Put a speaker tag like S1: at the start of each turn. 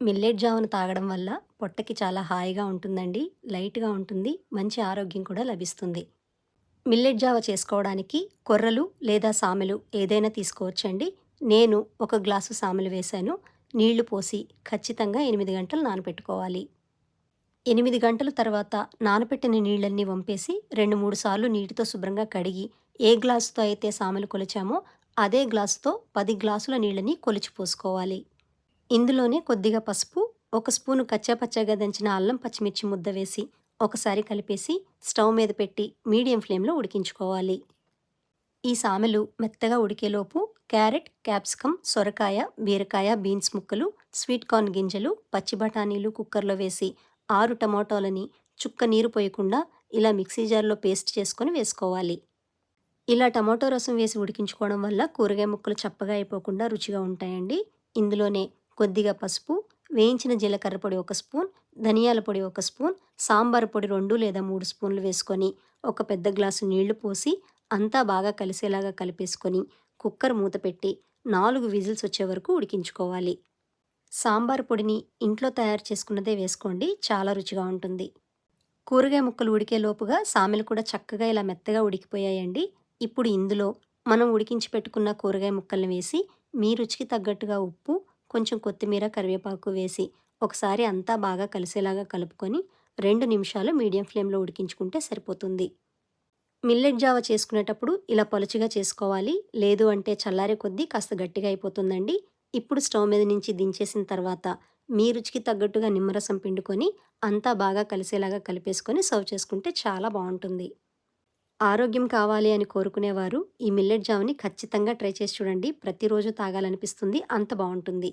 S1: Millet జావను తాగడం వల్ల పొట్టకి చాలా హాయిగా ఉంటుందండి లైట్గా ఉంటుంది మంచి ఆరోగ్యం కూడా లభిస్తుంది. మిల్లెట్ జావ చేసుకోవడానికి కొర్రలు లేదా సామెలు ఏదైనా తీసుకోవచ్చండి. నేను ఒక గ్లాసు సామెలు వేశాను నీళ్ళు పోసి ఖచ్చితంగా ఎనిమిది గంటలు నానబెట్టుకోవాలి ఎనిమిది గంటల తర్వాత నానబెట్టిన నీళ్ళన్నీ వంపేసి రెండు మూడు సార్లు నీటితో శుభ్రంగా కడిగి ఏ గ్లాసుతో అయితే సామెలు కొలిచామో అదే గ్లాసుతో పది గ్లాసుల నీళ్ళని కొలిచి పోసుకోవాలి. ఇందులోనే కొద్దిగా పసుపు ఒక స్పూను కచ్చాపచ్చాగా దంచిన అల్లం పచ్చిమిర్చి ముద్ద వేసి ఒకసారి కలిపేసి స్టవ్ మీద పెట్టి మీడియం ఫ్లేమ్లో ఉడికించుకోవాలి. ఈ సామెలు మెత్తగా ఉడికేలోపు క్యారెట్ క్యాప్సికమ్ సొరకాయ బీరకాయ బీన్స్ ముక్కలు స్వీట్ కార్న్ గింజలు పచ్చి బఠానీలు కుక్కర్లో వేసి ఆరు టమాటోలని చుక్క నీరు పోయకుండా ఇలా మిక్సీ జార్లో పేస్ట్ చేసుకొని వేసుకోవాలి. ఇలా టమాటో రసం వేసి ఉడికించుకోవడం వల్ల కూరగాయ ముక్కలు చప్పగా అయిపోకుండా రుచిగా ఉంటాయండి. ఇందులోనే కొద్దిగా పసుపు వేయించిన జీలకర్ర పొడి ఒక స్పూన్ ధనియాల పొడి ఒక స్పూన్ సాంబార్ పొడి రెండు లేదా మూడు స్పూన్లు వేసుకొని ఒక పెద్ద గ్లాసు నీళ్ళు పోసి అంతా బాగా కలిసేలాగా కలిపేసుకొని కుక్కర్ మూత పెట్టి నాలుగు విజిల్స్ వచ్చే వరకు ఉడికించుకోవాలి. సాంబార్ పొడిని ఇంట్లో తయారు చేసుకున్నదే వేసుకోండి చాలా రుచిగా ఉంటుంది. కూరగాయ ముక్కలు ఉడికే లోపుగా సామెలు కూడా చక్కగా ఇలా మెత్తగా ఉడికిపోయాయండి. ఇప్పుడు ఇందులో మనం ఉడికించి పెట్టుకున్న కూరగాయ ముక్కల్ని వేసి మీ రుచికి తగ్గట్టుగా ఉప్పు కొంచెం కొత్తిమీర కరివేపాకు వేసి ఒకసారి అంతా బాగా కలిసేలాగా కలుపుకొని రెండు నిమిషాలు మీడియం ఫ్లేమ్లో ఉడికించుకుంటే సరిపోతుంది. మిల్లెట్ జావ చేసుకునేటప్పుడు ఇలా పలుచగా చేసుకోవాలి. లేదు అంటే చల్లారే కొద్దీ కాస్త గట్టిగా అయిపోతుందండి. ఇప్పుడు స్టవ్ మీద నుంచి దించేసిన తర్వాత మీ రుచికి తగ్గట్టుగా నిమ్మరసం పిండుకొని అంతా బాగా కలిసేలాగా కలిపేసుకొని సర్వ్ చేసుకుంటే చాలా బాగుంటుంది. ఆరోగ్యం కావాలి అని కోరుకునేవారు. ఈ మిల్లెట్ జామ్ని ఖచ్చితంగా ట్రై చేసి చూడండి. ప్రతిరోజు తాగాలనిపిస్తుంది. అంత బాగుంటుంది.